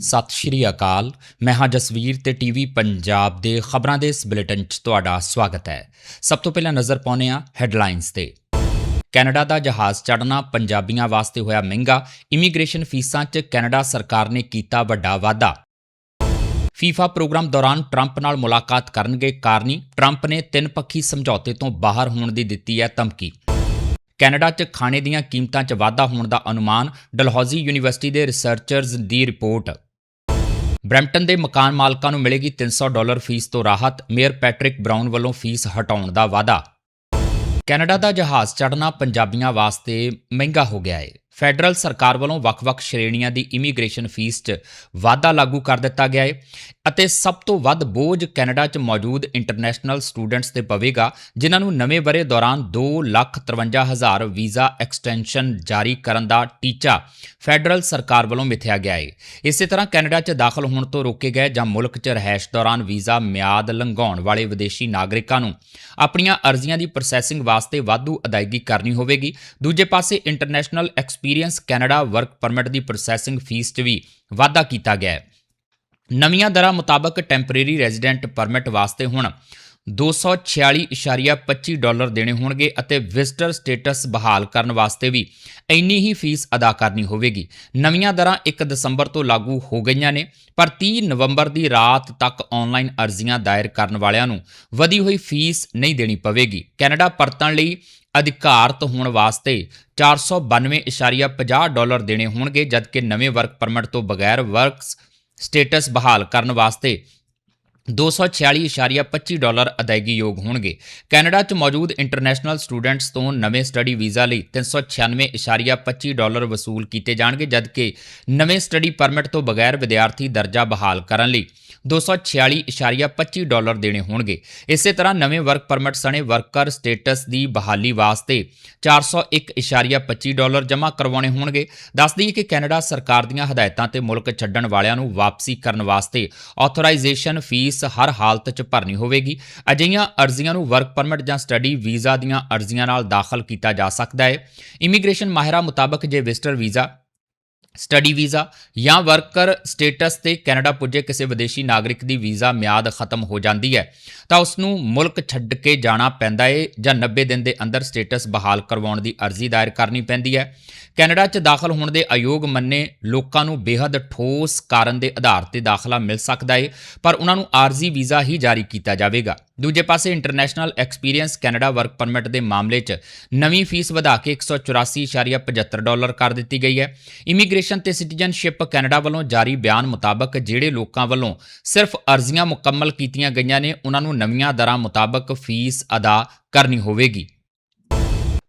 ਸਤਿ ਸ਼੍ਰੀ ਅਕਾਲ। ਮੈਂ ਹਾਂ ਜਸਵੀਰ ਤੇ ਟੀਵੀ ਪੰਜਾਬ ਦੇ ਖਬਰਾਂ ਦੇ ਇਸ ਬੁਲੇਟਿਨ 'ਚ ਤੁਹਾਡਾ ਸਵਾਗਤ ਹੈ। ਸਭ ਤੋਂ ਪਹਿਲਾਂ ਨਜ਼ਰ ਪਾਉਂਦੇ ਹਾਂ ਹੈਡਲਾਈਨਸ ਤੇ। ਕੈਨੇਡਾ ਦਾ ਜਹਾਜ਼ ਚੜ੍ਹਨਾ ਪੰਜਾਬੀਆਂ ਵਾਸਤੇ ਹੋਇਆ ਮਹਿੰਗਾ। ਇਮੀਗ੍ਰੇਸ਼ਨ ਫੀਸਾਂ 'ਚ ਕੈਨੇਡਾ ਸਰਕਾਰ ਨੇ ਕੀਤਾ ਵੱਡਾ ਵਾਅਦਾ। ਫੀਫਾ ਪ੍ਰੋਗਰਾਮ ਦੌਰਾਨ ਟਰੰਪ ਨਾਲ ਮੁਲਾਕਾਤ ਕਰਨਗੇ ਕਾਰਨੀ। ਟਰੰਪ ਨੇ ਤਿੰਨ ਪੱਖੀ ਸਮਝੌਤੇ ਤੋਂ ਬਾਹਰ ਹੋਣ ਦੀ ਦਿੱਤੀ ਹੈ ਧਮਕੀ। ਕੈਨੇਡਾ 'ਚ ਖਾਣੇ ਦੀਆਂ ਕੀਮਤਾਂ 'ਚ ਵਾਧਾ ਹੋਣ ਦਾ ਅਨੁਮਾਨ। ਡਲਹੌਜ਼ੀ ਯੂਨੀਵਰਸਿਟੀ ਦੇ ਰਿਸਰਚਰਜ਼ ਦੀ ਰਿਪੋਰਟ। ਬ੍ਰੈਂਪਟਨ ਦੇ ਮਕਾਨ ਮਾਲਕਾਂ ਨੂੰ ਮਿਲੇਗੀ 300 ਡਾਲਰ ਫੀਸ ਤੋਂ ਰਾਹਤ। ਮੇਅਰ ਪੈਟਰਿਕ ਬ੍ਰਾਊਨ ਵੱਲੋਂ ਫੀਸ ਹਟਾਉਣ ਦਾ ਵਾਅਦਾ। ਕੈਨੇਡਾ ਦਾ ਜਹਾਜ਼ ਚੜ੍ਹਨਾ ਪੰਜਾਬੀਆਂ ਵਾਸਤੇ ਮਹਿੰਗਾ ਹੋ ਗਿਆ ਹੈ ਫੈਡਰਲ ਸਰਕਾਰ ਵੱਲੋਂ ਵੱਖ-ਵੱਖ ਸ਼੍ਰੇਣੀਆਂ ਦੀ ਇਮੀਗ੍ਰੇਸ਼ਨ ਫੀਸ 'ਚ ਵਾਧਾ ਲਾਗੂ ਕਰ ਦਿੱਤਾ ਗਿਆ ਹੈ ਅਤੇ ਸਭ ਤੋਂ ਵੱਧ ਬੋਝ ਕੈਨੇਡਾ 'ਚ ਮੌਜੂਦ ਇੰਟਰਨੈਸ਼ਨਲ ਸਟੂਡੈਂਟਸ ਤੇ ਪਵੇਗਾ, ਜਿਨ੍ਹਾਂ ਨੂੰ ਨਵੇਂ ਬਰੇ ਦੌਰਾਨ 253000 ਵੀਜ਼ਾ ਐਕਸਟੈਂਸ਼ਨ ਜਾਰੀ ਕਰਨ ਦਾ ਟੀਚਾ ਫੈਡਰਲ ਸਰਕਾਰ ਵੱਲੋਂ ਮਿਥਿਆ ਗਿਆ ਹੈ ਇਸੇ ਤਰ੍ਹਾਂ ਕੈਨੇਡਾ 'ਚ ਦਾਖਲ ਹੋਣ ਤੋਂ ਰੋਕੇ ਗਏ ਜਾਂ ਮੁਲਕ 'ਚ ਰਹਿائش ਦੌਰਾਨ ਵੀਜ਼ਾ ਮਿਆਦ ਲੰਘਾਉਣ ਵਾਲੇ ਵਿਦੇਸ਼ੀ ਨਾਗਰਿਕਾਂ ਨੂੰ ਆਪਣੀਆਂ ਅਰਜ਼ੀਆਂ ਦੀ ਪ੍ਰੋਸੈਸਿੰਗ ਵਾਸਤੇ ਵਾਧੂ ਅਦਾਇਗੀ ਕਰਨੀ ਹੋਵੇਗੀ। ਦੂਜੇ ਪਾਸੇ international experience Canada work permit ਦੀ ਪ੍ਰੋਸੈਸਿੰਗ ਫੀਸ 'ਚ ਵੀ ਵਾਧਾ ਕੀਤਾ ਗਿਆ ਹੈ ਨਵੀਆਂ ਦਰਾਂ ਮੁਤਾਬਕ ਟੈਂਪਰੇਰੀ ਰੈਜ਼ੀਡੈਂਟ ਪਰਮਿਟ ਵਾਸਤੇ ਹੁਣ 246.25 ਡਾਲਰ ਦੇਣੇ ਹੋਣਗੇ ਅਤੇ ਵਿਜ਼ਟਰ ਸਟੇਟਸ ਬਹਾਲ ਕਰਨ ਵਾਸਤੇ ਵੀ ਇੰਨੀ ਹੀ ਫੀਸ ਅਦਾ ਕਰਨੀ ਹੋਵੇਗੀ। ਨਵੀਆਂ ਦਰਾਂ 1 ਦਸੰਬਰ ਤੋਂ ਲਾਗੂ ਹੋ ਗਈਆਂ ਨੇ, ਪਰ 30 ਨਵੰਬਰ ਦੀ ਰਾਤ ਤੱਕ ਆਨਲਾਈਨ ਅਰਜ਼ੀਆਂ ਦਾਇਰ ਕਰਨ ਵਾਲਿਆਂ ਨੂੰ ਵਧੀ ਹੋਈ ਫੀਸ ਨਹੀਂ ਦੇਣੀ ਪਵੇਗੀ। ਕੈਨੇਡਾ ਪਰਤਣ ਲਈ ਅਧਿਕਾਰਤ ਹੋਣ ਵਾਸਤੇ 492.50 ਡਾਲਰ ਦੇਣੇ ਹੋਣਗੇ, ਜਦਕਿ ਨਵੇਂ ਵਰਕ ਪਰਮਿਟ ਤੋਂ ਬਗੈਰ ਵਰਕਸ ਸਟੇਟਸ ਬਹਾਲ ਕਰਨ ਵਾਸਤੇ 246.25 ਡਾਲਰ ਅਦਾਇਗੀਯੋਗ ਹੋਣਗੇ। ਕੈਨੇਡਾ 'ਚ ਮੌਜੂਦ ਇੰਟਰਨੈਸ਼ਨਲ ਸਟੂਡੈਂਟਸ ਤੋਂ ਨਵੇਂ ਸਟੱਡੀ ਵੀਜ਼ਾ ਲਈ 396.25 ਡਾਲਰ ਵਸੂਲ ਕੀਤੇ ਜਾਣਗੇ, ਜਦਕਿ ਨਵੇਂ ਸਟੱਡੀ ਪਰਮਿਟ ਤੋਂ ਬਗੈਰ ਵਿਦਿਆਰਥੀ ਦਰਜਾ ਬਹਾਲ ਕਰਨ ਲਈ 246.25 ਡਾਲਰ ਦੇਣੇ ਹੋਣਗੇ। ਇਸੇ ਤਰ੍ਹਾਂ ਨਵੇਂ ਵਰਕ ਪਰਮਿਟ ਸਣੇ ਵਰਕਰ ਸਟੇਟਸ ਦੀ ਬਹਾਲੀ ਵਾਸਤੇ 401.25 ਡਾਲਰ ਜਮ੍ਹਾਂ ਕਰਵਾਉਣੇ ਹੋਣਗੇ। ਦੱਸ ਦਈਏ ਕਿ ਕੈਨੇਡਾ ਸਰਕਾਰ ਦੀਆਂ ਹਦਾਇਤਾਂ ਤੇ ਮੁਲਕ ਛੱਡਣ ਵਾਲਿਆਂ ਨੂੰ ਵਾਪਸੀ ਕਰਨ ਵਾਸਤੇ ਆਥੋਰਾਈਜ਼ੇਸ਼ਨ ਫੀਸ ਹਰ ਹਾਲਤ 'ਚ ਭਰਨੀ ਹੋਵੇਗੀ। ਅਜਿਹੀਆਂ ਅਰਜ਼ੀਆਂ ਨੂੰ ਵਰਕ ਪਰਮਿਟ ਜਾਂ ਸਟੱਡੀ ਵੀਜ਼ਾ ਦੀਆਂ ਅਰਜ਼ੀਆਂ ਨਾਲ ਦਾਖਲ ਕੀਤਾ ਜਾ ਸਕਦਾ ਹੈ। ਇਮੀਗ੍ਰੇਸ਼ਨ ਮਾਹਿਰਾਂ ਮੁਤਾਬਕ ਜੇ ਵਿਜ਼ਟਰ ਵੀਜ਼ਾ ਸਟੱਡੀ ਵੀਜ਼ਾ ਜਾਂ ਵਰਕਰ ਸਟੇਟਸ ਤੇ ਕੈਨੇਡਾ ਪੁੱਜੇ ਕਿਸੇ ਵਿਦੇਸ਼ੀ ਨਾਗਰਿਕ ਦੀ ਵੀਜ਼ਾ ਮਿਆਦ ਖਤਮ ਹੋ ਜਾਂਦੀ ਹੈ, ਤਾਂ ਉਸ ਨੂੰ ਮੁਲਕ ਛੱਡ ਕੇ ਜਾਣਾ ਪੈਂਦਾ ਹੈ ਜਾਂ 90 ਦਿਨ ਦੇ ਅੰਦਰ ਸਟੇਟਸ ਬਹਾਲ ਕਰਵਾਉਣ ਦੀ ਅਰਜ਼ੀ ਦਾਇਰ ਕਰਨੀ ਪੈਂਦੀ ਹੈ। ਕੈਨੇਡਾ 'ਚ ਦਾਖਲ ਹੋਣ ਦੇ ਅਯੋਗ ਮੰਨੇ ਲੋਕਾਂ ਨੂੰ ਬੇहद ਠੋਸ ਕਾਰਨ ਦੇ ਆਧਾਰ ਤੇ ਦਾਖਲਾ ਮਿਲ ਸਕਦਾ ਹੈ ਪਰ ਉਹਨਾਂ ਨੂੰ ਆਰਜ਼ੀ ਵੀਜ਼ਾ ਹੀ ਜਾਰੀ ਕੀਤਾ ਜਾਵੇਗਾ। ਦੂਜੇ ਪਾਸੇ international experience Canada work permit ਦੇ ਮਾਮਲੇ 'ਚ ਨਵੀਂ ਫੀਸ ਵਧਾ ਕੇ 184.75 ਡਾਲਰ ਕਰ ਦਿੱਤੀ ਗਈ ਹੈ। ਇਮੀਗ੍ਰੇਸ਼ਨ ਤੇ ਸਿਟੀਜ਼ਨਸ਼ਿਪ ਕੈਨੇਡਾ ਵੱਲੋਂ ਜਾਰੀ ਬਿਆਨ ਮੁਤਾਬਕ ਜਿਹੜੇ ਲੋਕਾਂ ਵੱਲੋਂ ਸਿਰਫ ਅਰਜ਼ੀਆਂ ਮੁਕੰਮਲ ਕੀਤੀਆਂ ਗਈਆਂ ਨੇ, ਉਹਨਾਂ ਨੂੰ ਨਵੀਆਂ ਦਰਾਂ ਮੁਤਾਬਕ ਫੀਸ ਅਦਾ ਕਰਨੀ ਹੋਵੇਗੀ।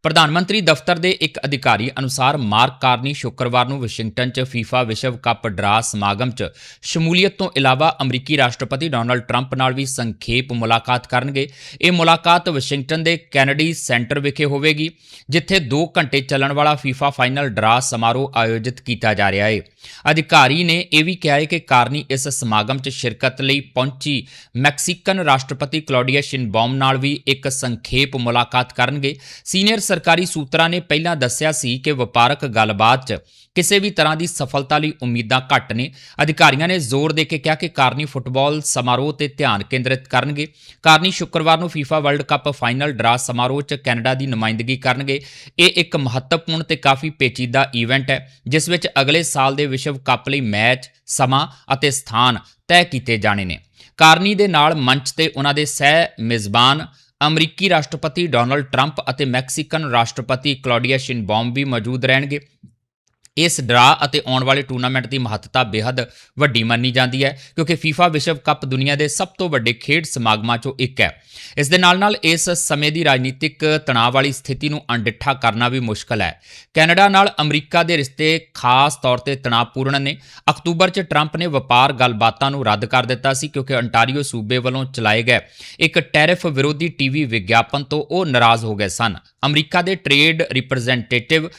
ਪ੍ਰਧਾਨ ਮੰਤਰੀ ਦਫ਼ਤਰ ਦੇ ਇੱਕ ਅਧਿਕਾਰੀ ਅਨੁਸਾਰ ਮਾਰਕ ਕਾਰਨੀ ਸ਼ੁੱਕਰਵਾਰ ਨੂੰ ਵਾਸ਼ਿੰਗਟਨ 'ਚ ਫੀਫਾ ਵਿਸ਼ਵ ਕੱਪ ਡਰਾ ਸਮਾਗਮ 'ਚ ਸ਼ਮੂਲੀਅਤ ਤੋਂ ਇਲਾਵਾ ਅਮਰੀਕੀ ਰਾਸ਼ਟਰਪਤੀ ਡੋਨਲਡ ਟਰੰਪ ਨਾਲ ਵੀ ਸੰਖੇਪ ਮੁਲਾਕਾਤ ਕਰਨਗੇ। ਇਹ ਮੁਲਾਕਾਤ ਵਾਸ਼ਿੰਗਟਨ ਦੇ ਕੈਨੇਡੀ ਸੈਂਟਰ ਵਿਖੇ ਹੋਵੇਗੀ, ਜਿੱਥੇ 2 ਘੰਟੇ ਚੱਲਣ ਵਾਲਾ ਫੀਫਾ ਫਾਈਨਲ ਡਰਾ ਸਮਾਰੋਹ ਆਯੋਜਿਤ ਕੀਤਾ ਜਾ ਰਿਹਾ ਹੈ ਅਧਿਕਾਰੀ ਨੇ ਇਹ ਵੀ ਕਿਹਾ ਹੈ ਕਿ ਕਾਰਨੀ ਇਸ ਸਮਾਗਮ 'ਚ ਸ਼ਿਰਕਤ ਲਈ ਪਹੁੰਚੀ ਮੈਕਸੀਕਨ ਰਾਸ਼ਟਰਪਤੀ ਕਲੌਡੀਆ ਸ਼ਿਨਬੌਮ ਨਾਲ ਵੀ ਇੱਕ ਸੰਖੇਪ ਮੁਲਾਕਾਤ ਕਰਨਗੇ। ਸੀਨੀਅਰ ਸਰਕਾਰੀ ਸੂਤਰਾਂ ਨੇ ਪਹਿਲਾਂ ਦੱਸਿਆ ਸੀ ਕਿ ਵਪਾਰਕ ਗੱਲਬਾਤ 'ਚ ਕਿਸੇ ਵੀ ਤਰ੍ਹਾਂ ਦੀ ਸਫਲਤਾ ਲਈ ਉਮੀਦਾਂ ਘੱਟ ਨੇ। ਅਧਿਕਾਰੀਆਂ ਨੇ ਜ਼ੋਰ ਦੇ ਕੇ ਕਿਹਾ ਕਿ ਕਾਰਨੀ ਫੁੱਟਬਾਲ ਸਮਾਰੋਹ ਤੇ ਧਿਆਨ ਕੇਂਦਰਿਤ ਕਰਨਗੇ। ਕਾਰਨੀ ਸ਼ੁੱਕਰਵਾਰ ਨੂੰ FIFA world cup final draw ਸਮਾਰੋਹ 'ਚ ਕੈਨੇਡਾ ਦੀ ਨੁਮਾਇੰਦਗੀ ਕਰਨਗੇ। ਇਹ ਇੱਕ ਮਹੱਤਵਪੂਰਨ ਤੇ ਕਾਫੀ ਪੇਚੀਦਾ ਇਵੈਂਟ ਹੈ, ਜਿਸ ਵਿੱਚ ਅਗਲੇ ਸਾਲ ਦੇ ਵਿਸ਼ਵ ਕੱਪ ਲਈ ਮੈਚ, ਸਮਾਂ ਅਤੇ ਸਥਾਨ ਤੈਅ ਕੀਤੇ ਜਾਣੇ ਨੇ। ਕਾਰਨੀ ਦੇ ਨਾਲ ਮੰਚ ਤੇ ਉਹਨਾਂ ਦੇ ਸਹਿ ਮੇਜ਼ਬਾਨ ਅਮਰੀਕੀ ਰਾਸ਼ਟਰਪਤੀ ਡੋਨਲਡ ਟਰੰਪ ਅਤੇ ਮੈਕਸੀਕਨ ਰਾਸ਼ਟਰਪਤੀ ਕਲੌਡੀਆ ਸ਼ਿਨਬੌਮ ਵੀ ਮੌਜੂਦ ਰਹਿਣਗੇ। ਇਸ ਡਰਾ ਅਤੇ ਆਉਣ ਵਾਲੇ ਟੂਰਨਾਮੈਂਟ ਦੀ ਮਹੱਤਤਾ ਬੇहद ਵੱਡੀ ਮੰਨੀ ਜਾਂਦੀ ਹੈ, ਕਿਉਂਕਿ FIFA ਵਿਸ਼ਵ ਕੱਪ ਦੁਨੀਆ ਦੇ ਸਭ ਤੋਂ ਵੱਡੇ ਖੇਡ ਸਮਾਗਮਾਂ ਚੋਂ ਇੱਕ ਹੈ। ਇਸ ਦੇ ਨਾਲ-ਨਾਲ ਇਸ ਸਮੇਂ ਦੀ ਰਾਜਨੀਤਿਕ ਤਣਾਅ ਵਾਲੀ ਸਥਿਤੀ ਨੂੰ ਅਣਡਿੱਠਾ ਕਰਨਾ ਵੀ ਮੁਸ਼ਕਲ ਹੈ। ਕੈਨੇਡਾ ਨਾਲ ਅਮਰੀਕਾ ਦੇ ਰਿਸ਼ਤੇ ਖਾਸ ਤੌਰ ਤੇ ਤਣਾਅਪੂਰਨ ਨੇ। ਅਕਤੂਬਰ 'ਚ ਟਰੰਪ ਨੇ ਵਪਾਰ ਗੱਲਬਾਤਾਂ ਨੂੰ ਰੱਦ ਕਰ ਦਿੱਤਾ ਸੀ, ਕਿਉਂਕਿ ਅੰਟਾਰੀਓ ਸੂਬੇ ਵੱਲੋਂ ਚਲਾਏ ਗਏ ਇੱਕ ਟੈਰਿਫ ਵਿਰੋਧੀ ਟੀਵੀ ਵਿਗਿਆਪਨ ਤੋਂ ਉਹ ਨਾਰਾਜ਼ ਹੋ ਗਏ ਸਨ। ਅਮਰੀਕਾ ਦੇ ਟ੍ਰੇਡ ਰਿਪਰੈਜ਼ੈਂਟੇਟਿਵ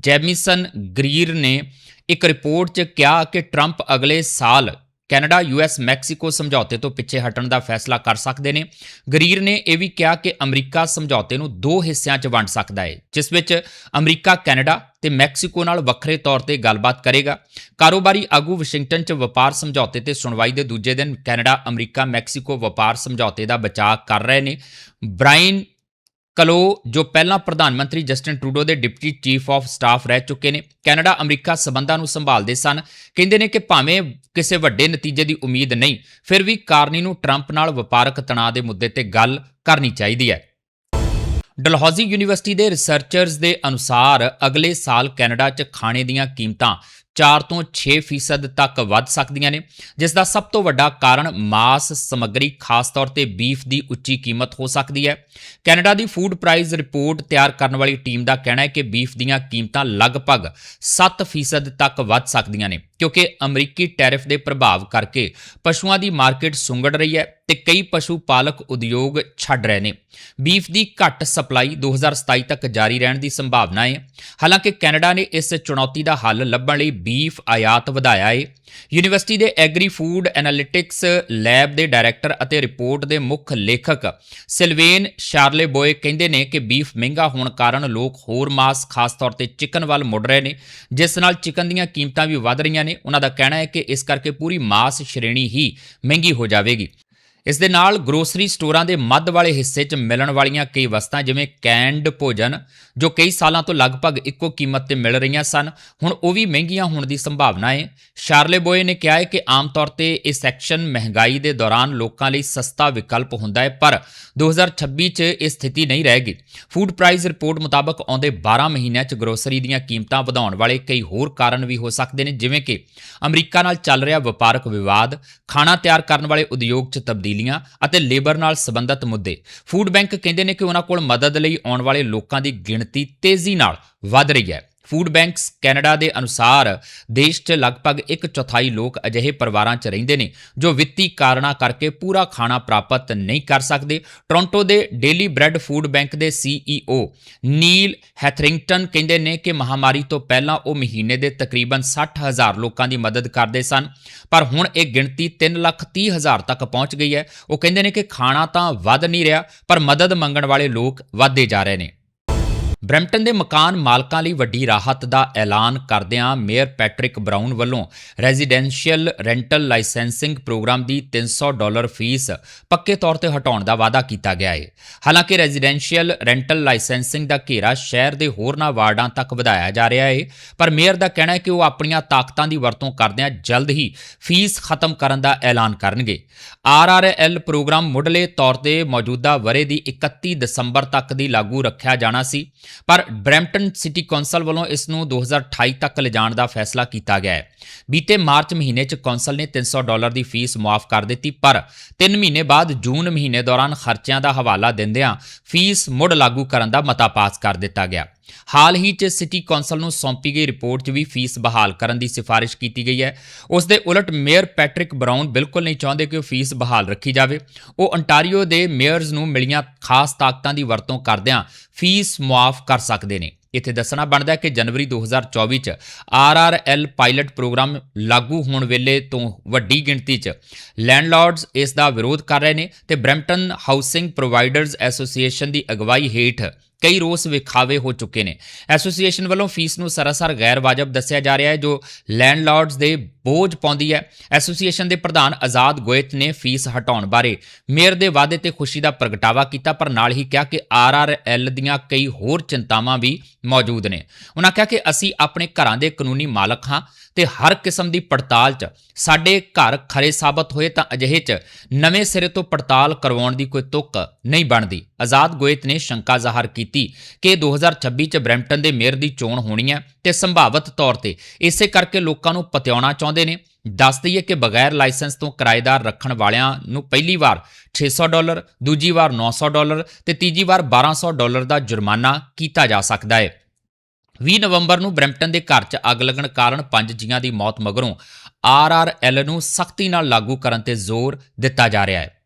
ਜੈਮਿਸਨ ਗਰੀਰ ਨੇ ਇੱਕ ਰਿਪੋਰਟ 'ਚ ਕਿਹਾ ਕਿ ਟਰੰਪ ਅਗਲੇ ਸਾਲ ਕੈਨੇਡਾ ਯੂਐਸ ਮੈਕਸੀਕੋ ਸਮਝੌਤੇ ਤੋਂ ਪਿੱਛੇ ਹਟਣ ਦਾ ਫੈਸਲਾ ਕਰ ਸਕਦੇ ਨੇ। ਗਰੀਰ ਨੇ ਇਹ ਵੀ ਕਿਹਾ ਕਿ ਅਮਰੀਕਾ ਸਮਝੌਤੇ ਨੂੰ ਦੋ ਹਿੱਸਿਆਂ 'ਚ ਵੰਡ ਸਕਦਾ ਹੈ ਜਿਸ ਵਿੱਚ ਅਮਰੀਕਾ, ਕੈਨੇਡਾ ਤੇ ਮੈਕਸੀਕੋ ਨਾਲ ਵੱਖਰੇ ਤੌਰ ਤੇ ਗੱਲਬਾਤ ਕਰੇਗਾ। ਕਾਰੋਬਾਰੀ ਆਗੂ ਵਾਸ਼ਿੰਗਟਨ 'ਚ ਵਪਾਰ ਸਮਝੌਤੇ ਤੇ ਸੁਣਵਾਈ ਦੇ ਦੂਜੇ ਦਿਨ ਕੈਨੇਡਾ, ਅਮਰੀਕਾ, ਮੈਕਸੀਕੋ ਵਪਾਰ ਸਮਝੌਤੇ ਦਾ ਬਚਾਅ ਕਰ ਰਹੇ ਨੇ। ਬ੍ਰਾਇਨ ਕਲੋ, ਜੋ ਪਹਿਲਾਂ ਪ੍ਰਧਾਨ ਮੰਤਰੀ ਜਸਟਿਨ ਟਰੂਡੋ ਦੇ ਡਿਪਟੀ ਚੀਫ ਆਫ ਸਟਾਫ ਰਹਿ ਚੁੱਕੇ ਨੇ, ਕੈਨੇਡਾ ਅਮਰੀਕਾ ਸਬੰਧਾਂ ਨੂੰ ਸੰਭਾਲਦੇ ਸਨ, ਕਹਿੰਦੇ ਨੇ ਕਿ ਭਾਵੇਂ ਕਿਸੇ ਵੱਡੇ ਨਤੀਜੇ ਦੀ ਉਮੀਦ ਨਹੀਂ, ਫਿਰ ਵੀ ਕਾਰਨੀ ਨੂੰ ਟਰੰਪ ਨਾਲ ਵਪਾਰਕ ਤਣਾਅ ਦੇ ਮੁੱਦੇ ਤੇ ਗੱਲ ਕਰਨੀ ਚਾਹੀਦੀ ਹੈ। ਡਲਹੌਜ਼ੀ ਯੂਨੀਵਰਸਿਟੀ ਦੇ ਰਿਸਰਚਰਜ਼ ਦੇ ਅਨੁਸਾਰ ਅਗਲੇ ਸਾਲ ਕੈਨੇਡਾ 'ਚ ਖਾਣੇ ਦੀਆਂ ਕੀਮਤਾਂ 4 ਤੋਂ 6% ਤੱਕ ਵੱਧ ਸਕਦੀਆਂ ਨੇ, ਜਿਸ ਦਾ ਸਭ ਤੋਂ ਵੱਡਾ ਕਾਰਨ ਮਾਸ ਸਮੱਗਰੀ, ਖਾਸ ਤੌਰ ਤੇ ਬੀਫ ਦੀ ਉੱਚੀ ਕੀਮਤ ਹੋ ਸਕਦੀ ਹੈ। ਕੈਨੇਡਾ ਦੀ ਫੂਡ ਪ੍ਰਾਈਸ ਰਿਪੋਰਟ ਤਿਆਰ ਕਰਨ ਵਾਲੀ ਟੀਮ ਦਾ ਕਹਿਣਾ ਹੈ ਕਿ ਬੀਫ ਦੀਆਂ ਕੀਮਤਾਂ ਲਗਭਗ 7% ਤੱਕ ਵੱਧ ਸਕਦੀਆਂ ਨੇ, ਕਿਉਂਕਿ ਅਮਰੀਕੀ ਟੈਰਿਫ ਦੇ ਪ੍ਰਭਾਵ ਕਰਕੇ ਪਸ਼ੂਆਂ ਦੀ ਮਾਰਕੀਟ ਸੁੰਗੜ ਰਹੀ ਹੈ ਤੇ ਕਈ ਪਸ਼ੂ ਪਾਲਕ ਉਦਯੋਗ ਛੱਡ ਰਹੇ ਨੇ। ਬੀਫ ਦੀ ਘੱਟ ਸਪਲਾਈ 2027 ਤੱਕ ਜਾਰੀ ਰਹਿਣ ਦੀ ਸੰਭਾਵਨਾ ਹੈ। ਹਾਲਾਂਕਿ ਕੈਨੇਡਾ ਨੇ ਇਸ ਚੁਣੌਤੀ ਦਾ ਹੱਲ ਲੱਭਣ ਲਈ ਬੀਫ ਆਯਾਤ ਵਧਾਇਆ ਏ। ਯੂਨੀਵਰਸਿਟੀ ਦੇ ਐਗਰੀ ਫੂਡ ਐਨਾਲਿਟਿਕਸ ਲੈਬ ਦੇ ਡਾਇਰੈਕਟਰ ਅਤੇ ਰਿਪੋਰਟ ਦੇ ਮੁੱਖ ਲੇਖਕ ਸਿਲਵੇਨ ਸ਼ਾਰਲੇ ਬੋਏ ਕਹਿੰਦੇ ਨੇ ਕਿ ਬੀਫ ਮਹਿੰਗਾ ਹੋਣ ਕਾਰਨ ਲੋਕ ਹੋਰ ਮਾਸ, ਖਾਸ ਤੌਰ ਤੇ ਚਿਕਨ ਵੱਲ ਮੁੜ ਰਹੇ ਨੇ। ਜਿਸ ਨਾਲ ਚਿਕਨ ਦੀਆਂ ਕੀਮਤਾਂ ਵੀ ਵਧ ਰਹੀਆਂ ਨੇ। ਉਹਨਾਂ ਦਾ ਕਹਿਣਾ ਹੈ ਕਿ ਇਸ ਕਰਕੇ ਪੂਰੀ ਮਾਸ ਸ਼੍ਰੇਣੀ ਹੀ ਮਹਿੰਗੀ ਹੋ ਜਾਵੇਗੀ। ਇਸ ਦੇ ਨਾਲ ਗਰੋਸਰੀ ਸਟੋਰਾਂ ਦੇ ਮੱਧ ਵਾਲੇ ਹਿੱਸੇ 'ਚ ਮਿਲਣ ਵਾਲੀਆਂ ਕਈ ਵਸਤਾਂ, ਜਿਵੇਂ ਕੈਂਡ ਭੋਜਨ, ਜੋ ਕਈ ਸਾਲਾਂ ਤੋਂ ਲਗਭਗ ਇੱਕੋ ਕੀਮਤ ਤੇ ਮਿਲ ਰਹੀਆਂ ਸਨ, ਹੁਣ ਉਹ ਵੀ ਮਹਿੰਗੀਆਂ ਹੋਣ ਦੀ ਸੰਭਾਵਨਾ ਹੈ ਸ਼ਾਰਲੇ ਬੋਏ ਨੇ ਕਿਹਾ ਹੈ ਕਿ ਆਮ ਤੌਰ ਤੇ ਇਹ ਸੈਕਸ਼ਨ ਮਹਿੰਗਾਈ ਦੇ ਦੌਰਾਨ ਲੋਕਾਂ ਲਈ ਸਸਤਾ ਵਿਕਲਪ ਹੁੰਦਾ ਹੈ ਪਰ 2026 'ਚ ਇਹ ਸਥਿਤੀ ਨਹੀਂ ਰਹੇਗੀ ਫੂਡ ਪ੍ਰਾਈਸ ਰਿਪੋਰਟ ਮੁਤਾਬਕ ਆਉਂਦੇ 12 ਮਹੀਨਿਆਂ 'ਚ ਗਰੋਸਰੀ ਦੀਆਂ ਕੀਮਤਾਂ ਵਧਾਉਣ ਵਾਲੇ ਕਈ ਹੋਰ ਕਾਰਨ ਵੀ ਹੋ ਸਕਦੇ ਨੇ, ਜਿਵੇਂ ਕਿ ਅਮਰੀਕਾ ਨਾਲ ਚੱਲ ਰਿਹਾ ਵਪਾਰਕ ਵਿਵਾਦ, ਖਾਣਾ ਤਿਆਰ ਕਰਨ ਵਾਲੇ ਉਦਯੋਗ 'ਚ ਤਬਦੀਲੀ ਤਬਦੀਲੀਆਂ ਅਤੇ ਲੇਬਰ ਨਾਲ ਸੰਬੰਧਿਤ ਮੁੱਦੇ। ਫੂਡ ਬੈਂਕ ਕਹਿੰਦੇ ਨੇ ਕਿ ਉਹਨਾਂ ਕੋਲ ਮਦਦ ਲਈ ਆਉਣ ਵਾਲੇ ਲੋਕਾਂ ਦੀ ਗਿਣਤੀ ਤੇਜ਼ੀ ਨਾਲ ਵਧ ਰਹੀ ਹੈ। ਫੂਡ ਬੈਂਕਸ ਕੈਨੇਡਾ ਦੇ ਅਨੁਸਾਰ ਦੇਸ਼ 'ਚ ਲਗਭਗ ਇੱਕ ਚੌਥਾਈ ਲੋਕ ਅਜਿਹੇ ਪਰਿਵਾਰਾਂ 'ਚ ਰਹਿੰਦੇ ਨੇ ਜੋ ਵਿੱਤੀ ਕਾਰਨਾਂ ਕਰਕੇ ਪੂਰਾ ਖਾਣਾ ਪ੍ਰਾਪਤ ਨਹੀਂ ਕਰ ਸਕਦੇ। ਟੋਰਾਂਟੋ ਦੇ ਡੇਲੀ ਬ੍ਰੈਡ ਫੂਡ ਬੈਂਕ ਦੇ CEO ਨੀਲ ਹੈਥਰਿੰਗਟਨ ਕਹਿੰਦੇ ਨੇ ਕਿ ਮਹਾਮਾਰੀ ਤੋਂ ਪਹਿਲਾਂ ਉਹ ਮਹੀਨੇ ਦੇ ਤਕਰੀਬਨ 60000 ਲੋਕਾਂ ਦੀ ਮਦਦ ਕਰਦੇ ਸਨ, ਪਰ ਹੁਣ ਇਹ ਗਿਣਤੀ 330000 ਤੱਕ ਪਹੁੰਚ ਗਈ ਹੈ। ਉਹ ਕਹਿੰਦੇ ਨੇ ਕਿ ਖਾਣਾ ਤਾਂ ਵੱਧ ਨਹੀਂ ਰਿਹਾ, ਪਰ ਮਦਦ ਮੰਗਣ ਵਾਲੇ ਲੋਕ ਵੱਧਦੇ ਜਾ ਰਹੇ ਨੇ। ਬ੍ਰੈਂਪਟਨ ਦੇ ਮਕਾਨ ਮਾਲਕਾਂ ਲਈ ਵੱਡੀ ਰਾਹਤ ਦਾ ਐਲਾਨ ਕਰਦਿਆਂ ਮੇਅਰ ਪੈਟਰਿਕ ਬਰਾਊਨ ਵੱਲੋਂ ਰੈਜ਼ੀਡੈਂਸ਼ੀਅਲ ਰੈਂਟਲ ਲਾਇਸੈਂਸਿੰਗ ਪ੍ਰੋਗਰਾਮ ਦੀ 300 ਡਾਲਰ ਫੀਸ ਪੱਕੇ ਤੌਰ ਤੇ ਹਟਾਉਣ ਦਾ ਵਾਅਦਾ ਕੀਤਾ ਗਿਆ ਹੈ ਹਾਲਾਂਕਿ ਰੈਜ਼ੀਡੈਂਸ਼ੀਅਲ ਰੈਂਟਲ ਲਾਇਸੈਂਸਿੰਗ ਦਾ ਘੇਰਾ ਸ਼ਹਿਰ ਦੇ ਹੋਰਨਾਂ ਵਾਰਡਾਂ ਤੱਕ ਵਧਾਇਆ ਜਾ ਰਿਹਾ ਹੈ ਪਰ ਮੇਅਰ ਦਾ ਕਹਿਣਾ ਹੈ ਕਿ ਉਹ ਆਪਣੀਆਂ ਤਾਕਤਾਂ ਦੀ ਵਰਤੋਂ ਕਰਦਿਆਂ ਜਲਦ ਹੀ ਫੀਸ ਖਤਮ ਕਰਨ ਦਾ ਐਲਾਨ ਕਰਨਗੇ। ਆਰਆਰਐਲ ਪ੍ਰੋਗਰਾਮ ਮੁੱਢਲੇ ਤੌਰ ਤੇ ਮੌਜੂਦਾ ਵਰੇ ਦੀ 31 ਦਸੰਬਰ ਤੱਕ ਦੀ ਲਾਗੂ ਰੱਖਿਆ ਜਾਣਾ ਸੀ। ਪਰ ਬ੍ਰੈਂਪਟਨ ਸਿਟੀ ਕੌਂਸਲ ਵੱਲੋਂ ਇਸ ਨੂੰ 2028 ਤੱਕ ਲਿਜਾਣ ਦਾ ਫੈਸਲਾ ਕੀਤਾ ਗਿਆ ਹੈ। ਬੀਤੇ ਮਾਰਚ ਮਹੀਨੇ 'ਚ ਕੌਂਸਲ ਨੇ 300 ਡਾਲਰ ਦੀ ਫੀਸ ਮੁਆਫ ਕਰ ਦਿੱਤੀ, ਪਰ 3 ਮਹੀਨੇ ਬਾਅਦ ਜੂਨ ਮਹੀਨੇ ਦੌਰਾਨ ਖਰਚਿਆਂ ਦਾ ਹਵਾਲਾ ਦਿੰਦਿਆਂ ਫੀਸ ਮੁੜ ਲਾਗੂ ਕਰਨ ਦਾ ਮਤਾ ਪਾਸ ਕਰ ਦਿੱਤਾ ਗਿਆ। ਹਾਲ ਹੀ 'ਚ ਸਿਟੀ ਕੌਂਸਲ ਨੂੰ ਸੌਂਪੀ ਗਈ ਰਿਪੋਰਟ 'ਚ ਵੀ ਫੀਸ ਬਹਾਲ ਕਰਨ ਦੀ ਸਿਫਾਰਿਸ਼ ਕੀਤੀ ਗਈ ਹੈ। ਉਸ ਦੇ ਉਲਟ ਮੇਅਰ ਪੈਟਰਿਕ ਬਰਾਊਨ ਬਿਲਕੁਲ ਨਹੀਂ ਚਾਹੁੰਦੇ ਕਿ ਉਹ ਫੀਸ ਬਹਾਲ ਰੱਖੀ ਜਾਵੇ। ਉਹ ਅੰਟਾਰੀਓ ਦੇ ਮੇਅਰਜ਼ ਨੂੰ ਮਿਲੀਆਂ ਖਾਸ ਤਾਕਤਾਂ ਦੀ ਵਰਤੋਂ ਕਰਦਿਆਂ ਫੀਸ ਮੁਆਫ ਕਰ ਸਕਦੇ ਨੇ। ਇੱਥੇ ਦੱਸਣਾ ਬਣਦਾ ਹੈ ਕਿ ਜਨਵਰੀ 2024 ਚ ਆਰਆਰਐਲ ਪਾਇਲਟ ਪ੍ਰੋਗਰਾਮ ਲਾਗੂ ਹੋਣ ਵੇਲੇ ਤੋਂ ਵੱਡੀ ਗਿਣਤੀ ਚ ਲੈਂਡਲਾਰਡਸ ਇਸ ਦਾ ਵਿਰੋਧ ਕਰ ਰਹੇ ਨੇ ਤੇ ਬ੍ਰੈਂਪਟਨ ਹਾਊਸਿੰਗ ਪ੍ਰੋਵਾਈਡਰਜ਼ ਐਸੋਸੀਏਸ਼ਨ ਦੀ ਅਗਵਾਈ ਹੇਠ ਕਈ ਰੋਸ ਵਿਖਾਵੇ ਹੋ ਚੁੱਕੇ ਨੇ। ਐਸੋਸੀਏਸ਼ਨ ਵੱਲੋਂ ਫੀਸ ਨੂੰ ਸਰਾਸਰ ਗੈਰ ਵਾਜਬ ਦੱਸਿਆ ਜਾ ਰਿਹਾ ਹੈ, ਜੋ ਲੈਂਡਲਾਰਡਸ ਦੇ ਬੋਝ ਪਾਉਂਦੀ ਹੈ। ਐਸੋਸੀਏਸ਼ਨ ਦੇ ਪ੍ਰਧਾਨ ਆਜ਼ਾਦ ਗੋਇਤ ਨੇ ਫੀਸ ਹਟਾਉਣ ਬਾਰੇ ਮੇਅਰ ਦੇ ਵਾਅਦੇ ਤੇ ਖੁਸ਼ੀ ਦਾ ਪ੍ਰਗਟਾਵਾ ਕੀਤਾ, ਪਰ ਨਾਲ ਹੀ ਕਿਹਾ ਕਿ ਆਰਆਰਐਲ ਦੀਆਂ ਕਈ ਹੋਰ ਚਿੰਤਾਵਾਂ ਵੀ ਮੌਜੂਦ ਨੇ। ਉਹਨਾਂ ਕਿਹਾ ਕਿ ਅਸੀਂ ਆਪਣੇ ਘਰਾਂ ਦੇ ਕਾਨੂੰਨੀ ਮਾਲਕ ਹਾਂ ਤੇ ਹਰ ਕਿਸਮ ਦੀ ਪੜਤਾਲ 'ਚ। ਸਾਡੇ ਘਰ ਖਰੇ ਸਾਬਤ ਹੋਏ ਤਾਂ ਅਜਿਹੇ 'ਚ ਨਵੇਂ ਸਿਰੇ ਤੋਂ ਪੜਤਾਲ ਕਰਵਾਉਣ ਦੀ ਕੋਈ ਤੁਕ ਨਹੀਂ ਬਣਦੀ। ਆਜ਼ਾਦ ਗੋਇਤ ਨੇ ਸ਼ੰਕਾ ਜ਼ਾਹਰ ਕੀਤੀ ਕਿ 2026 'ਚ ਬ੍ਰੈਂਪਟਨ ਦੇ ਮੇਅਰ ਦੀ ਚੋਣ ਹੋਣੀ ਹੈ ਤੇ ਸੰਭਾਵਤ ਤੌਰ ਤੇ ਇਸੇ ਕਰਕੇ ਲੋਕਾਂ ਨੂੰ ਪਤਿਆਉਣਾ ਚਾਹੁੰਦੇ ਨੇ। ਦੱਸ ਦਈਏ ਕਿ ਬਗੈਰ ਲਾਇਸੈਂਸ ਤੋਂ ਕਿਰਾਏਦਾਰ ਰੱਖਣ ਵਾਲਿਆਂ ਨੂੰ ਪਹਿਲੀ ਵਾਰ 600 ਡਾਲਰ, ਦੂਜੀ ਵਾਰ 900 ਡਾਲਰ ਤੇ ਤੀਜੀ ਵਾਰ 1200 ਡਾਲਰ ਦਾ ਜੁਰਮਾਨਾ ਕੀਤਾ ਜਾ ਸਕਦਾ ਹੈ। 20 ਨਵੰਬਰ ਨੂੰ ਬ੍ਰੈਂਪਟਨ ਦੇ ਘਰ 'ਚ ਅੱਗ ਲੱਗਣ ਕਾਰਨ ਪੰਜ ਜੀਆਂ ਦੀ ਮੌਤ ਮਗਰੋਂ ਆਰਆਰਐਲ ਨੂੰ ਸਖਤੀ ਨਾਲ ਲਾਗੂ ਕਰਨ ਤੇ ਜ਼ੋਰ ਦਿੱਤਾ ਜਾ ਰਿਹਾ ਹੈ।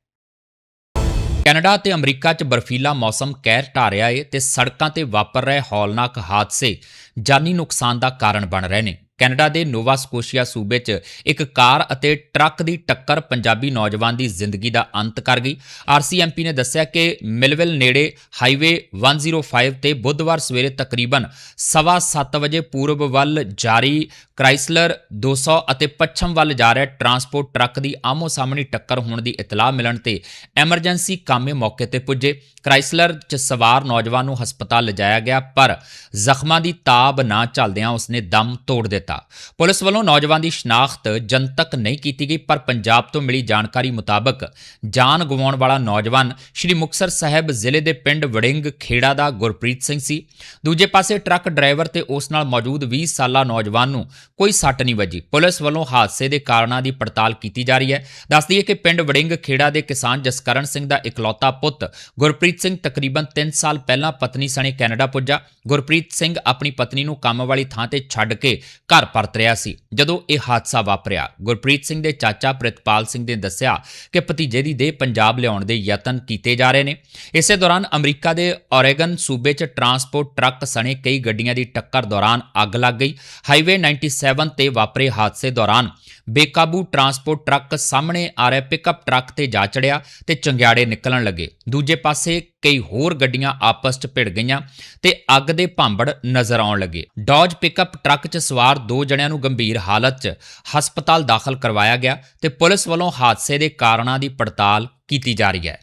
ਕੈਨੇਡਾ ਤੇ ਅਮਰੀਕਾ 'ਚ ਬਰਫੀਲਾ ਮੌਸਮ ਕਹਿਰ ਢਾ ਰਿਹਾ ਏ ਤੇ ਸੜਕਾਂ ਤੇ ਵਾਪਰ ਰਹੇ ਹੌਲਨਾਕ ਹਾਦਸੇ ਜਾਨੀ ਨੁਕਸਾਨ ਦਾ ਕਾਰਨ ਬਣ ਰਹੇ ਨੇ। ਕੈਨੇਡਾ ਦੇ ਨੋਵਾ ਸਕੋਸ਼ੀਆ ਸੂਬੇ 'ਚ ਇੱਕ ਕਾਰ ਅਤੇ ਟਰੱਕ ਦੀ ਟੱਕਰ ਪੰਜਾਬੀ ਨੌਜਵਾਨ ਦੀ ਜ਼ਿੰਦਗੀ ਦਾ ਅੰਤ ਕਰ ਗਈ। ਆਰਸੀਐਮਪੀ ਨੇ ਦੱਸਿਆ ਕਿ ਮਿਲਵਿਲ ਨੇੜੇ ਹਾਈਵੇ 105 ਤੇ ਬੁੱਧਵਾਰ ਸਵੇਰੇ ਤਕਰੀਬਨ ਸਵਾ ਸੱਤ ਵਜੇ ਪੂਰਬ ਵੱਲ ਜਾਰੀ ਕ੍ਰਾਈਸਲਰ 200 ਅਤੇ ਪੱਛਮ ਵੱਲ ਜਾ ਰਿਹਾ ਟਰਾਂਸਪੋਰਟ ਟਰੱਕ ਦੀ ਆਮੋ ਸਾਹਮਣੀ ਟੱਕਰ ਹੋਣ ਦੀ ਇਤਲਾਹ ਮਿਲਣ ਤੇ ਐਮਰਜੈਂਸੀ ਕਾਮੇ ਮੌਕੇ ਤੇ ਪੁੱਜੇ। ਕ੍ਰਾਈਸਲਰ 'ਚ ਸਵਾਰ ਨੌਜਵਾਨ ਨੂੰ ਹਸਪਤਾਲ ਲਿਜਾਇਆ ਗਿਆ, ਪਰ ਜ਼ਖਮਾਂ ਦੀ ਤਾਬ ਨਾ ਚੱਲਦਿਆਂ ਉਸਨੇ ਦਮ ਤੋੜ ਦਿੱਤਾ। ਪੁਲਿਸ ਵੱਲੋਂ ਨੌਜਵਾਨ ਦੀ ਸ਼ਨਾਖਤ ਜਨਤਕ ਨਹੀਂ ਕੀਤੀ ਗਈ, ਪਰ ਪੰਜਾਬ ਤੋਂ ਮਿਲੀ ਜਾਣਕਾਰੀ ਮੁਤਾਬਕ ਜਾਨ ਗਵਾਉਣ ਵਾਲਾ ਨੌਜਵਾਨ ਸ਼੍ਰੀ ਮੁਕਤਸਰ ਸਾਹਿਬ ਜ਼ਿਲ੍ਹੇ ਦੇ ਪਿੰਡ ਵੜਿੰਗ ਖੇੜਾ ਦਾ ਗੁਰਪ੍ਰੀਤ ਸਿੰਘ ਸੀ। ਦੂਜੇ ਪਾਸੇ ਟਰੱਕ ਡਰਾਈਵਰ ਤੇ ਉਸ ਨਾਲ ਮੌਜੂਦ 20 ਸਾਲਾ ਨੌਜਵਾਨ ਨੂੰ ਕੋਈ ਸੱਟ ਨਹੀਂ ਵੱਜੀ। ਪੁਲਿਸ ਵੱਲੋਂ ਹਾਦਸੇ ਦੇ ਕਾਰਨਾਂ ਦੀ ਪੜਤਾਲ ਕੀਤੀ ਜਾ ਰਹੀ ਹੈ। ਦੱਸਦੀ ਹੈ ਕਿ ਪਿੰਡ ਵੜਿੰਗ ਖੇੜਾ ਦੇ ਕਿਸਾਨ ਜਸਕਰਨ ਸਿੰਘ ਦਾ ਇਕਲੌਤਾ ਪੁੱਤ ਗੁਰਪ੍ਰੀਤ ਸਿੰਘ ਤਕਰੀਬਨ 3 ਸਾਲ ਪਹਿਲਾਂ ਪਤਨੀ ਸਣੇ ਕੈਨੇਡਾ ਪੁੱਜਾ। ਗੁਰਪ੍ਰੀਤ ਸਿੰਘ ਆਪਣੀ ਪਤਨੀ ਨੂੰ ਕੰਮ ਵਾਲੀ ਥਾਂ ਤੇ ਛੱਡ ਕੇ ਘਰ ਪਰਤ ਰਿਹਾ ਸੀ, ਜਦੋਂ ਇਹ ਹਾਦਸਾ ਵਾਪਰਿਆ। ਗੁਰਪ੍ਰੀਤ ਸਿੰਘ ਦੇ ਚਾਚਾ ਪ੍ਰਿਤਪਾਲ ਸਿੰਘ ਨੇ ਦੱਸਿਆ ਕਿ ਭਤੀਜੇ ਦੀ ਦੇਹ ਪੰਜਾਬ ਲਿਆਉਣ ਦੇ ਯਤਨ ਕੀਤੇ ਜਾ ਰਹੇ ਨੇ। ਇਸੇ ਦੌਰਾਨ ਅਮਰੀਕਾ ਦੇ ਔਰੇਗਨ ਸੂਬੇ 'ਚ ਟਰਾਂਸਪੋਰਟ ਟਰੱਕ ਸਣੇ ਕਈ ਗੱਡੀਆਂ ਦੀ ਟੱਕਰ ਦੌਰਾਨ ਅੱਗ ਲੱਗ ਗਈ। ਹਾਈਵੇ 97 ਤੇ ਵਾਪਰੇ ਹਾਦਸੇ ਦੌਰਾਨ ਬੇਕਾਬੂ ਟਰਾਂਸਪੋਰਟ ਟਰੱਕ ਸਾਹਮਣੇ ਆ ਰਿਹਾ ਪਿਕਅਪ ਟਰੱਕ ਤੇ ਜਾ ਚੜਿਆ ਤੇ ਚੰਗਿਆੜੇ ਨਿਕਲਣ ਲੱਗੇ। ਦੂਜੇ ਪਾਸੇ ਕਈ ਹੋਰ ਗੱਡੀਆਂ ਆਪਸ 'ਚ ਭਿੜ ਗਈਆਂ ਤੇ ਅੱਗ ਦੇ ਭਾਂਬੜ ਨਜ਼ਰ ਆਉਣ ਲੱਗੇ। ਡੌਜ ਪਿਕਅਪ ਟਰੱਕ 'ਚ ਸਵਾਰ ਦੋ ਜਣਿਆਂ ਨੂੰ ਗੰਭੀਰ ਹਾਲਤ 'ਚ ਹਸਪਤਾਲ ਦਾਖਲ ਕਰਵਾਇਆ ਗਿਆ ਤੇ ਪੁਲਿਸ ਵੱਲੋਂ ਹਾਦਸੇ ਦੇ ਕਾਰਨਾਂ ਦੀ ਪੜਤਾਲ ਕੀਤੀ ਜਾ ਰਹੀ ਹੈ।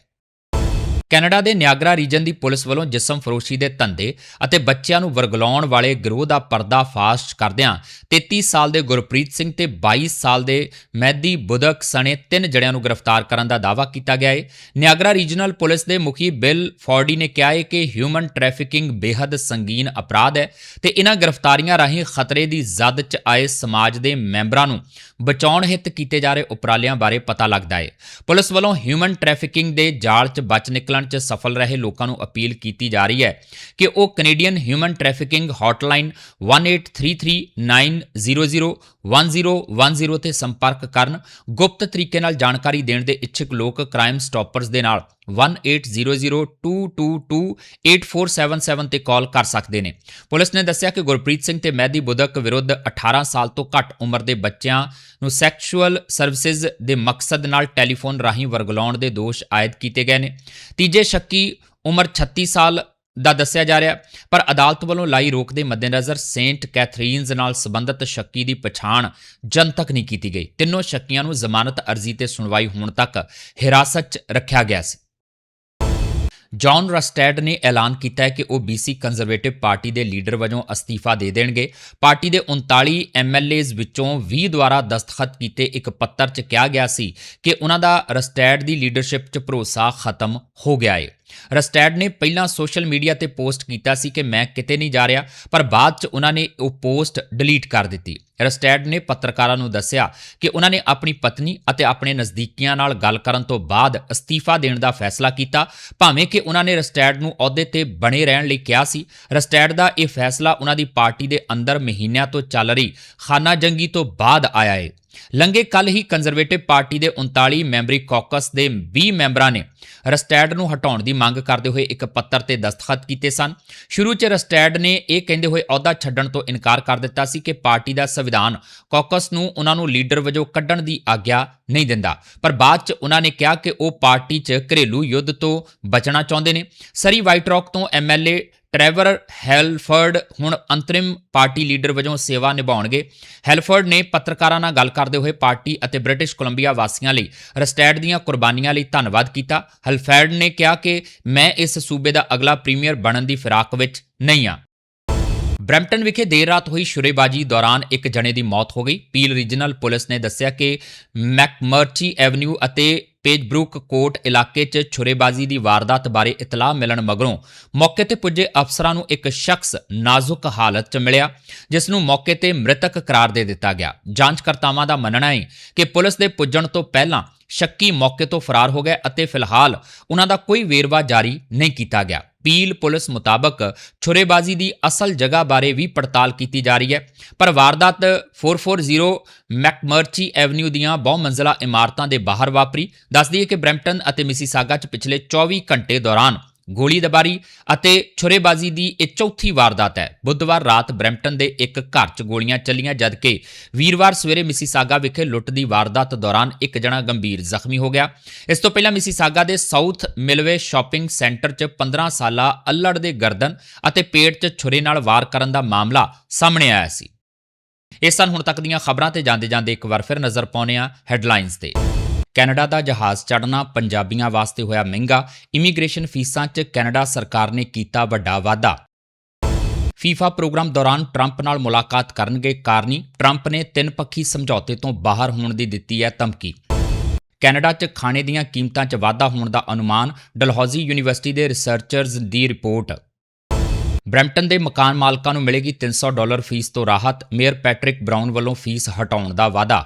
ਕੈਨੇਡਾ ਦੇ ਨਿਆਗਰਾ ਰੀਜਨ ਦੀ ਪੁਲਿਸ ਵੱਲੋਂ ਜਿਸਮ ਫਰੋਸ਼ੀ ਦੇ ਧੰਦੇ ਅਤੇ ਬੱਚਿਆਂ ਨੂੰ ਵਰਗਲਾਉਣ ਵਾਲੇ ਗਿਰੋਹ ਦਾ ਪਰਦਾਫਾਸ਼ ਕਰਦਿਆਂ 33 ਸਾਲ ਦੇ ਗੁਰਪ੍ਰੀਤ ਸਿੰਘ ਤੇ 22 ਸਾਲ ਦੇ ਮਹਿਦੀ ਬੁਦਕ ਸਣੇ ਤਿੰਨ ਜਣਿਆਂ ਨੂੰ ਗ੍ਰਿਫਤਾਰ ਕਰਨ ਦਾ ਦਾਅਵਾ ਕੀਤਾ ਗਿਆ ਹੈ ਨਿਆਗਰਾ ਰੀਜਨਲ ਪੁਲਿਸ ਦੇ ਮੁਖੀ ਬਿਲ ਫੋਰਡੀ ਨੇ ਕਿਹਾ ਹੈ ਕਿ ਹਿਊਮਨ ਟ੍ਰੈਫਿਕਿੰਗ ਬੇहद ਸੰਗੀਨ ਅਪਰਾਧ ਹੈ ਤੇ ਇਹਨਾਂ ਗ੍ਰਿਫਤਾਰੀਆਂ ਰਾਹੀਂ ਖਤਰੇ ਦੀ ਜ਼ਦ 'ਚ ਆਏ ਸਮਾਜ ਦੇ ਮੈਂਬਰਾਂ ਨੂੰ ਬਚਾਉਣ ਹਿੱਤ ਕੀਤੇ ਜਾ ਰਹੇ ਉਪਰਾਲਿਆਂ ਬਾਰੇ ਪਤਾ ਲੱਗਦਾ ਹੈ ਪੁਲਿਸ ਵੱਲੋਂ ਹਿਊਮਨ ਟ੍ਰੈਫਿਕਿੰਗ ਦੇ ਜਾਲ 'ਚ ਬਚ ਨਿਕਲਣ 'ਚ ਸਫਲ ਰਹੇ ਲੋਕਾਂ ਨੂੰ ਅਪੀਲ ਕੀਤੀ ਜਾ ਰਹੀ ਹੈ ਕਿ ਉਹ ਕੈਨੇਡੀਅਨ ਹਿਊਮਨ ਟ੍ਰੈਫਿਕਿੰਗ ਹੌਟਲਾਈਨ 183390011010 ਤੇ ਸੰਪਰਕ ਕਰਨ, ਗੁਪਤ ਤਰੀਕੇ ਨਾਲ ਜਾਣਕਾਰੀ ਦੇਣ ਦੇ ਇੱਛੁਕ ਲੋਕ ਕ੍ਰਾਈਮ ਸਟਾਪਰਸ ਦੇ ਨਾਲ 180022284777 ਤੇ ਕਾਲ ਕਰ ਸਕਦੇ ਨੇ। ਪੁਲਿਸ ਨੇ ਦੱਸਿਆ ਕਿ ਗੁਰਪ੍ਰੀਤ ਸਿੰਘ ਤੇ ਮਹਿਦੀ ਬੁਦਕ ਵਿਰੁੱਧ 18 ਸਾਲ ਤੋਂ ਘੱਟ ਉਮਰ ਦੇ ਬੱਚਿਆਂ ਨੂੰ ਸੈਕਸ਼ੂਅਲ ਸਰਵਿਸਿਜ਼ ਦੇ ਮਕਸਦ ਨਾਲ ਟੈਲੀਫੋਨ ਰਾਹੀਂ ਵਰਗਲਾਉਣ ਦੇ ਦੋਸ਼ ਆਇਦ ਕੀਤੇ ਗਏ ਨੇ। ਤੀਜੇ ਸ਼ੱਕੀ ਉਮਰ 36 ਸਾਲ ਦਾ ਦੱਸਿਆ ਜਾ ਰਿਹਾ ਪਰ ਅਦਾਲਤ ਵੱਲੋਂ ਲਾਈ ਰੋਕ ਦੇ ਮੱਦੇਨਜ਼ਰ ਸੇਂਟ ਕੈਥਰੀਨਜ਼ ਨਾਲ ਸੰਬੰਧਿਤ ਸ਼ੱਕੀ ਦੀ ਪਛਾਣ ਜਨਤਕ ਨਹੀਂ ਕੀਤੀ ਗਈ। ਤਿੰਨੋਂ ਸ਼ੱਕੀਆਂ ਨੂੰ ਜ਼ਮਾਨਤ ਅਰਜ਼ੀ ਤੇ ਸੁਣਵਾਈ ਹੋਣ ਤੱਕ ਹਿਰਾਸਤ 'ਚ ਰੱਖਿਆ ਗਿਆ ਸੀ। ਜੌਨ ਰਸਟੈਡ ਨੇ ਐਲਾਨ ਕੀਤਾ ਹੈ ਕਿ ਉਹ BC ਕੰਜ਼ਰਵੇਟਿਵ ਪਾਰਟੀ ਦੇ ਲੀਡਰ ਵਜੋਂ ਅਸਤੀਫਾ ਦੇ ਦੇਣਗੇ। ਪਾਰਟੀ ਦੇ 39 ਐਮਐਲਏਜ਼ ਵਿੱਚੋਂ 20 ਦੁਆਰਾ ਦਸਤਖਤ ਕੀਤੇ ਇੱਕ ਪੱਤਰ 'ਚ ਕਿਹਾ ਗਿਆ ਸੀ ਕਿ ਉਹਨਾਂ ਦਾ ਰਸਟੈਡ ਦੀ ਲੀਡਰਸ਼ਿਪ 'ਚ ਭਰੋਸਾ ਖਤਮ ਹੋ ਗਿਆ ਹੈ ਰਸਟੈਡ ਨੇ ਪਹਿਲਾਂ ਸੋਸ਼ਲ ਮੀਡੀਆ ਤੇ ਪੋਸਟ ਕੀਤਾ ਸੀ ਕਿ ਮੈਂ ਕਿਤੇ ਨਹੀਂ ਜਾ ਰਿਹਾ, ਪਰ ਬਾਅਦ 'ਚ ਉਹਨਾਂ ਨੇ ਉਹ ਪੋਸਟ ਡਿਲੀਟ ਕਰ ਦਿੱਤੀ। ਰਸਟੈਡ ਨੇ ਪੱਤਰਕਾਰਾਂ ਨੂੰ ਦੱਸਿਆ ਕਿ ਉਹਨਾਂ ਨੇ ਆਪਣੀ ਪਤਨੀ ਅਤੇ ਆਪਣੇ ਨਜ਼ਦੀਕੀਆਂ ਨਾਲ ਗੱਲ ਕਰਨ ਤੋਂ ਬਾਅਦ ਅਸਤੀਫਾ ਦੇਣ ਦਾ ਫੈਸਲਾ ਕੀਤਾ, ਭਾਵੇਂ ਕਿ ਉਹਨਾਂ ਨੇ ਰਸਟੈਡ ਨੂੰ ਅਹੁਦੇ ਤੇ ਬਣੇ ਰਹਿਣ ਲਈ ਕਿਹਾ ਸੀ। ਰਸਟੈਡ ਦਾ ਇਹ ਫੈਸਲਾ ਉਹਨਾਂ ਦੀ ਪਾਰਟੀ ਦੇ ਅੰਦਰ ਮਹੀਨਿਆਂ ਤੋਂ ਚੱਲ ਰਹੀ ਖਾਨਾ ਜੰਗੀ ਤੋਂ ਬਾਅਦ ਆਇਆ ਹੈ ਲੰਗੇ ਕੱਲ ਹੀ ਕੰਜ਼ਰਵੇਟਿਵ ਪਾਰਟੀ ਦੇ 39 ਮੈਂਬਰੀ ਕਾਕਸ ਦੇ 20 ਮੈਂਬਰਾਂ ਨੇ ਰਸਟੈਡ ਨੂੰ ਹਟਾਉਣ ਦੀ ਮੰਗ ਕਰਦੇ ਹੋਏ ਇੱਕ ਪੱਤਰ ਤੇ ਦਸਤਖਤ ਕੀਤੇ ਸਨ। ਸ਼ੁਰੂ 'ਚ ਰਸਟੈਡ ਨੇ ਇਹ ਕਹਿੰਦੇ ਹੋਏ ਅਹੁਦਾ ਛੱਡਣ ਤੋਂ ਇਨਕਾਰ ਕਰ ਦਿੱਤਾ ਸੀ ਕਿ ਪਾਰਟੀ ਦਾ ਸੰਵਿਧਾਨ ਕਾਕਸ ਨੂੰ ਉਹਨਾਂ ਨੂੰ ਲੀਡਰ ਵਜੋਂ ਕੱਢਣ ਦੀ ਆਗਿਆ ਨਹੀਂ ਦਿੰਦਾ। ਪਰ ਬਾਅਦ 'ਚ ਉਹਨਾਂ ਨੇ ਕਿਹਾ ਕਿ ਉਹ ਪਾਰਟੀ 'ਚ ਘਰੇਲੂ ਯੁੱਧ ਤੋਂ ਬਚਣਾ ਚਾਹੁੰਦੇ ਨੇ। ਸਰੀ ਵਾਈਟ ਰੌਕ ਤੋਂ ਐਮਐਲਏ ਟ੍ਰੈਵਰ ਹੈਲਫਰਡ ਹੁਣ ਅੰਤਰਿਮ ਪਾਰਟੀ ਲੀਡਰ ਵਜੋਂ ਸੇਵਾ ਨਿਭਾਉਣਗੇ। ਹੈਲਫਰਡ ਨੇ ਪੱਤਰਕਾਰਾਂ ਨਾਲ ਗੱਲ ਕਰਦੇ ਹੋਏ ਪਾਰਟੀ ਅਤੇ ਬ੍ਰਿਟਿਸ਼ ਕੋਲੰਬੀਆ ਵਾਸੀਆਂ ਲਈ ਰਸਟੈਡ ਦੀਆਂ ਕੁਰਬਾਨੀਆਂ ਲਈ ਧੰਨਵਾਦ ਕੀਤਾ। ਹੈਲਫਰਡ ਨੇ ਕਿਹਾ ਕਿ ਮੈਂ ਇਸ ਸੂਬੇ ਦਾ ਅਗਲਾ ਪ੍ਰੀਮੀਅਰ ਬਣਨ ਦੀ ਫਿਰਾਕ ਵਿੱਚ ਨਹੀਂ ਹਾਂ। ਬ੍ਰੈਂਪਟਨ ਵਿਖੇ ਦੇਰ ਰਾਤ ਹੋਈ ਸ਼ੁਰੇਬਾਜੀ ਦੌਰਾਨ ਇੱਕ ਜਣੇ ਦੀ ਮੌਤ ਹੋ ਗਈ। ਪੀਲ ਰੀਜਨਲ ਪੁਲਿਸ ਨੇ ਦੱਸਿਆ ਕਿ ਮੈਕਮਰਚੀ ਐਵਨਿਊ ਅਤੇ ਪੇਜਬਰੂਕ ਕੋਟ ਇਲਾਕੇ 'ਚ ਛੁਰੇਬਾਜ਼ੀ ਦੀ ਵਾਰਦਾਤ ਬਾਰੇ ਇਤਲਾਹ ਮਿਲਣ ਮਗਰੋਂ ਮੌਕੇ ਤੇ ਪੁੱਜੇ ਅਫਸਰਾਂ ਨੂੰ ਇੱਕ ਸ਼ਖਸ ਨਾਜ਼ੁਕ ਹਾਲਤ 'ਚ ਮਿਲਿਆ, ਜਿਸ ਨੂੰ ਮੌਕੇ ਤੇ ਮ੍ਰਿਤਕ ਕਰਾਰ ਦੇ ਦਿੱਤਾ ਗਿਆ। ਜਾਂਚਕਰਤਾਵਾਂ ਦਾ ਮੰਨਣਾ ਹੈ ਕਿ ਪੁਲਿਸ ਦੇ ਪੁੱਜਣ ਤੋਂ ਪਹਿਲਾਂ ਸ਼ੱਕੀ ਮੌਕੇ ਤੋਂ ਫਰਾਰ ਹੋ ਗਿਆ ਅਤੇ ਫਿਲਹਾਲ ਉਹਨਾਂ ਦਾ ਕੋਈ ਵੇਰਵਾ ਜਾਰੀ ਨਹੀਂ ਕੀਤਾ ਗਿਆ। ਪੀਲ ਪੁਲਿਸ ਮੁਤਾਬਕ ਛੁਰੇਬਾਜ਼ੀ ਦੀ ਅਸਲ ਜਗ੍ਹਾ ਬਾਰੇ ਵੀ ਪੜਤਾਲ ਕੀਤੀ ਜਾ ਰਹੀ ਹੈ। ਪਰ ਵਾਰਦਾਤ 440 ਮੈਕਮਰਚੀ ਐਵਨਿਊ ਦੀਆਂ ਬਹੁ ਇਮਾਰਤਾਂ ਦੇ ਬਾਹਰ ਵਾਪਰੀ। ਦੱਸਦੀ ਹੈ ਕਿ ਬ੍ਰੈਂਪਟਨ ਅਤੇ ਮਿਸੀਸਾਗਾ 'ਚ ਪਿਛਲੇ 24 ਘੰਟੇ ਦੌਰਾਨ ਗੋਲੀ ਦਬਾਰੀ ਅਤੇ ਛੁਰੇਬਾਜ਼ੀ ਦੀ ਇਹ ਚੌਥੀ ਵਾਰਦਾਤ ਹੈ। ਬੁੱਧਵਾਰ ਰਾਤ ਬਰੈਂਪਟਨ ਦੇ ਇੱਕ ਘਰ 'ਚ ਗੋਲੀਆਂ ਚੱਲੀਆਂ ਜਦਕਿ ਵੀਰਵਾਰ ਸਵੇਰੇ ਮਿਸੀਸਾਗਾ ਵਿਖੇ ਲੁੱਟ ਦੀ ਵਾਰਦਾਤ ਦੌਰਾਨ ਇੱਕ ਜਣਾ ਗੰਭੀਰ ਜ਼ਖਮੀ ਹੋ ਗਿਆ। ਇਸ ਤੋਂ ਪਹਿਲਾਂ ਮਿਸੀਸਾਗਾ ਦੇ ਸਾਊਥ ਮਿਲਵੇ ਸ਼ਾਪਿੰਗ ਸੈਂਟਰ 'ਚ 15 ਸਾਲਾ ਅੱਲੜ ਦੇ ਗਰਦਨ ਅਤੇ ਪੇਟ 'ਚ ਛੁਰੇ ਨਾਲ ਵਾਰ ਕਰਨ ਦਾ ਮਾਮਲਾ ਸਾਹਮਣੇ ਆਇਆ ਸੀ। ਇਹ ਸਨ ਹੁਣ ਤੱਕ ਦੀਆਂ ਖਬਰਾਂ ਤੇ ਜਾਂਦੇ ਜਾਂਦੇ ਇੱਕ ਵਾਰ ਫਿਰ ਨਜ਼ਰ ਪਾਉਂਦੇ ਹਾਂ ਹੈਡਲਾਈਨਸ ਤੇ। ਕੈਨੇਡਾ ਦਾ ਜਹਾਜ਼ ਚੜ੍ਹਨਾ ਪੰਜਾਬੀਆਂ ਵਾਸਤੇ ਹੋਇਆ ਮਹਿੰਗਾ, ਇਮੀਗ੍ਰੇਸ਼ਨ ਫੀਸਾਂ 'ਚ ਕੈਨੇਡਾ ਸਰਕਾਰ ਨੇ ਕੀਤਾ ਵੱਡਾ ਵਾਅਦਾ। ਫੀਫਾ ਪ੍ਰੋਗਰਾਮ ਦੌਰਾਨ ਟਰੰਪ ਨਾਲ ਮੁਲਾਕਾਤ ਕਰਨਗੇ ਕਾਰਨੀ, ਟਰੰਪ ਨੇ ਤਿੰਨ ਪੱਖੀ ਸਮਝੌਤੇ ਤੋਂ ਬਾਹਰ ਹੋਣ ਦੀ ਦਿੱਤੀ ਹੈ ਧਮਕੀ। ਕੈਨੇਡਾ 'ਚ ਖਾਣੇ ਦੀਆਂ ਕੀਮਤਾਂ 'ਚ ਵਾਧਾ ਹੋਣ ਦਾ ਅਨੁਮਾਨ, ਡਲਹੌਜ਼ੀ ਯੂਨੀਵਰਸਿਟੀ ਦੇ ਰਿਸਰਚਰਜ਼ ਦੀ ਰਿਪੋਰਟ। ਬਰੈਂਪਟਨ ਦੇ ਮਕਾਨ ਮਾਲਕਾਂ ਨੂੰ ਮਿਲੇਗੀ 300 ਡਾਲਰ ਫੀਸ ਤੋਂ ਰਾਹਤ, ਮੇਅਰ ਪੈਟਰਿਕ ਬ੍ਰਾਊਨ ਵੱਲੋਂ ਫੀਸ ਹਟਾਉਣ ਦਾ ਵਾਅਦਾ।